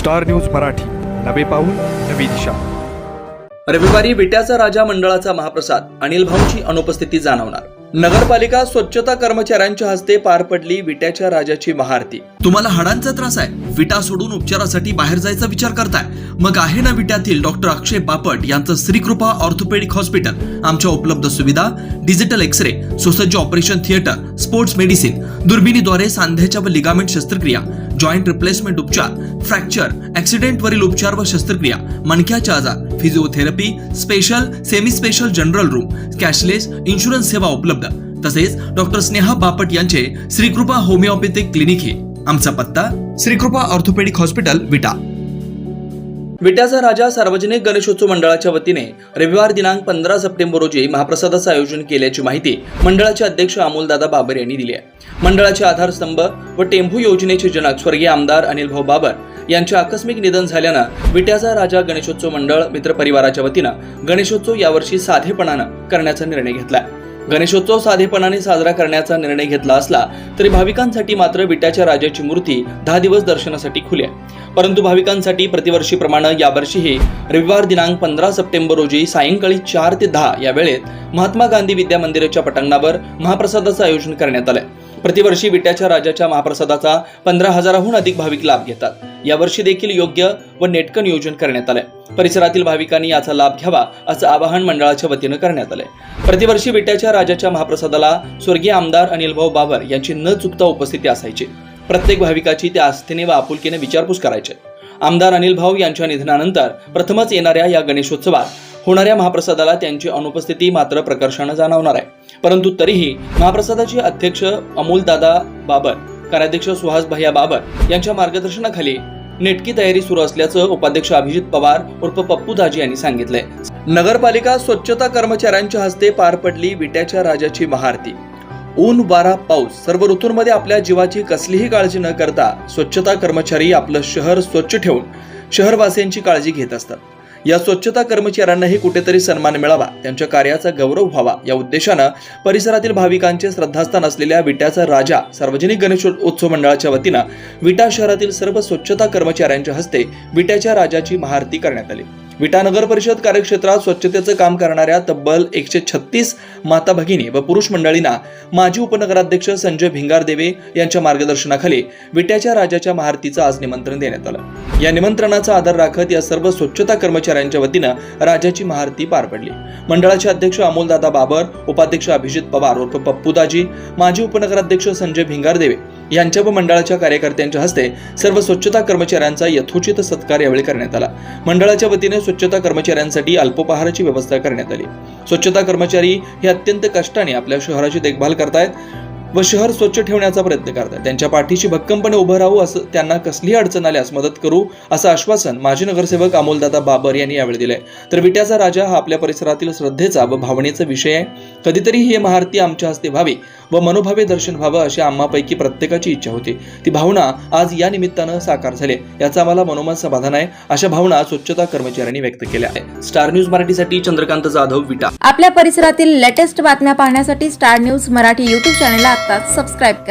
Star news Marathi. नवे पाऊल नवी दिशा. रविवारी विट्याचा राजा मंडळाचा महाप्रसाद अनिल भाऊंची अनुपस्थिती जाणवणार. नगरपालिका स्वच्छता कर्मचाऱ्यांच्या हस्ते पार पडली विट्याच्या राजाची महाआरती. तुम्हाला हाडांचा त्रास आहे. विटा सोडून उपचारासाठी बाहेर जायचा विचार करताय. मग आहे ना विट्यातील डॉक्टर अक्षय बापट यांचं श्रीकृपा ऑर्थोपेडिक हॉस्पिटल. आमच्या उपलब्ध सुविधा डिजिटल एक्स रे सुसज्ज ऑपरेशन थिएटर स्पोर्ट्स मेडिसिन दुर्बिणीद्वारे सांध्याच्या व लिगामेंट शस्त्रक्रिया जॉईंट रिप्लेसमेंट उपचार फ्रॅक्चर ऍक्सिडेंट वरील उपचार व शस्त्रक्रिया मणक्याचे आजार physiotherapy special semi special general room cashless insurance सेवा उपलब्ध. तसेच डॉक्टर स्नेहा बापट यांचे श्रीकृपा होमिओपॅथिक क्लिनिक हे. आमचा पत्ता श्रीकृपा ऑर्थोपेडिक हॉस्पिटल विटा. विट्याचा राजा सार्वजनिक गणेशोत्सव मंडळाच्या वतीने रविवार दिनांक पंधरा सप्टेंबर रोजी महाप्रसादाचं आयोजन केल्याची माहिती मंडळाचे अध्यक्ष अमोलदादा बाबर यांनी दिली आहे. मंडळाचे आधारस्तंभ व टेंभू योजनेचे जनक स्वर्गीय आमदार अनिलभाऊ बाबर यांचे आकस्मिक निधन झाल्यानं विट्याचा राजा गणेशोत्सव मंडळ मित्र परिवाराच्या वतीनं गणेशोत्सव यावर्षी साधेपणानं करण्याचा निर्णय घेतलाय गणेशोत्सव साधेपणाने साजरा करण्याचा निर्णय घेतला असला तरी भाविकांसाठी मात्र विट्याच्या राजाची मूर्ती दहा दिवस दर्शनासाठी खुली आहे. परंतु भाविकांसाठी प्रतिवर्षीप्रमाणे यावर्षीही रविवार दिनांक पंधरा सप्टेंबर रोजी सायंकाळी चार ते दहा या वेळेत महात्मा गांधी विद्या मंदिराच्या पटांगणावर महाप्रसादाचं आयोजन करण्यात आलंय. प्रतिवर्षी विट्याच्या राजाच्या महाप्रसादाचा पंधरा हजाराहून अधिक भाविक लाभ घेतात. यावर्षी देखील योग्य व नेटकं नियोजन करण्यात आलंय. परिसरातील भाविकांनी याचा लाभ घ्यावा असं आवाहन मंडळाच्या वतीनं करण्यात आलंय. प्रतिवर्षी विट्याच्या राजाच्या महाप्रसादाला स्वर्गीय आमदार अनिलभाऊ बाबर यांची न चुकता उपस्थिती असायची. प्रत्येक भाविकाची त्या आस्थेने व आपुलकीने विचारपूस करायचे. आमदार अनिल भाऊ यांच्या निधनानंतर प्रथमच येणाऱ्या या गणेशोत्सवात होणाऱ्या महाप्रसादाला त्यांची अनुपस्थिती मात्र प्रकर्षानं जाणवणार आहे. परंतु तरीही महाप्रसादाचे अध्यक्ष अमोलदादा बाबर कार्याध्यक्ष सुहास भैया बाबर यांच्या मार्गदर्शनाखाली नेटकी तयारी सुरू असल्याचं उपाध्यक्ष अभिजित पवार उर्फ पप्पू दाजी यांनी सांगितलंय. नगरपालिका स्वच्छता कर्मचाऱ्यांच्या हस्ते पार पडली विट्याच्या राजाची महाआरती. ऊन वारा पाऊस सर्व ऋतूंमध्ये आपल्या जीवाची कसलीही काळजी न करता स्वच्छता कर्मचारी आपलं शहर स्वच्छ ठेवून शहरवासियांची काळजी घेत असतात. या स्वच्छता कर्मचाऱ्यांनाही कुठेतरी सन्मान मिळावा. त्यांच्या कार्याचा गौरव व्हावा. या उद्देशानं परिसरातील भाविकांचे श्रद्धास्थान असलेल्या विट्याचा राजा सार्वजनिक गणेशोत्सव मंडळाच्या वतीनं विटा शहरातील सर्व स्वच्छता कर्मचाऱ्यांच्या हस्ते विट्याच्या राजाची महाआरती करण्यात आली. विटा नगर परिषद कार्यक्षेत्रात स्वच्छतेचं काम करणाऱ्या तब्बल एकशे छत्तीस माता भगिनी व पुरुष मंडळींना माजी उपनगराध्यक्ष संजय भिंगारदेवे यांच्या मार्गदर्शनाखाली विट्याच्या राजाच्या महारतीचं आज निमंत्रण देण्यात आलं. या निमंत्रणाचा आदर राखत या सर्व स्वच्छता कर्मचाऱ्यांच्या वतीनं राजाची महारती पार पडली. मंडळाचे अध्यक्ष अमोलदादा बाबर उपाध्यक्ष अभिजित पवार उर्फ पप्पूदाजी माजी उपनगराध्यक्ष संजय भिंगारदेवे यांच्या व मंडळाच्या कार्यकर्त्यांच्या हस्ते सर्व स्वच्छता कर्मचाऱ्यांचा यथोचित सत्कार यावेळी करण्यात आला. मंडळाच्या वतीने स्वच्छता कर्मचाऱ्यांसाठी अल्पोपहाराची व्यवस्था करण्यात आली. स्वच्छता कर्मचारी हे अत्यंत कष्टाने आपल्या शहराची देखभाल करतायत. व शहर स्वच्छ ठेवण्याचा प्रयत्न करतात. त्यांच्या पाठीशी भक्कमपणे उभं राहू असं त्यांना कसलीही अडचण आल्यास मदत करू असं आश्वासन माजी नगरसेवक अमोलदादा बाबर यांनी यावेळी दिलंय. तर विट्याचा राजा हा आपल्या परिसरातील श्रद्धेचा व भावनेचा विषय आहे. कधीतरी ही महारती आमच्या हस्ते व्हावी व मनोभावे दर्शन व्हावं अशी आम्हापैकी प्रत्येकाची इच्छा होती. ती भावना आज या निमित्तानं साकार झाली याचा आम्हाला मनोमन समाधान आहे अशा भावना स्वच्छता कर्मचाऱ्यांनी व्यक्त केल्या आहे स्टार न्यूज मराठीसाठी चंद्रकांत जाधव विटा. आपल्या परिसरातील लेटेस्ट बातम्या पाहण्यासाठी स्टार न्यूज मराठी यूट्यूब चॅनलला आता सबस्क्राईब करा.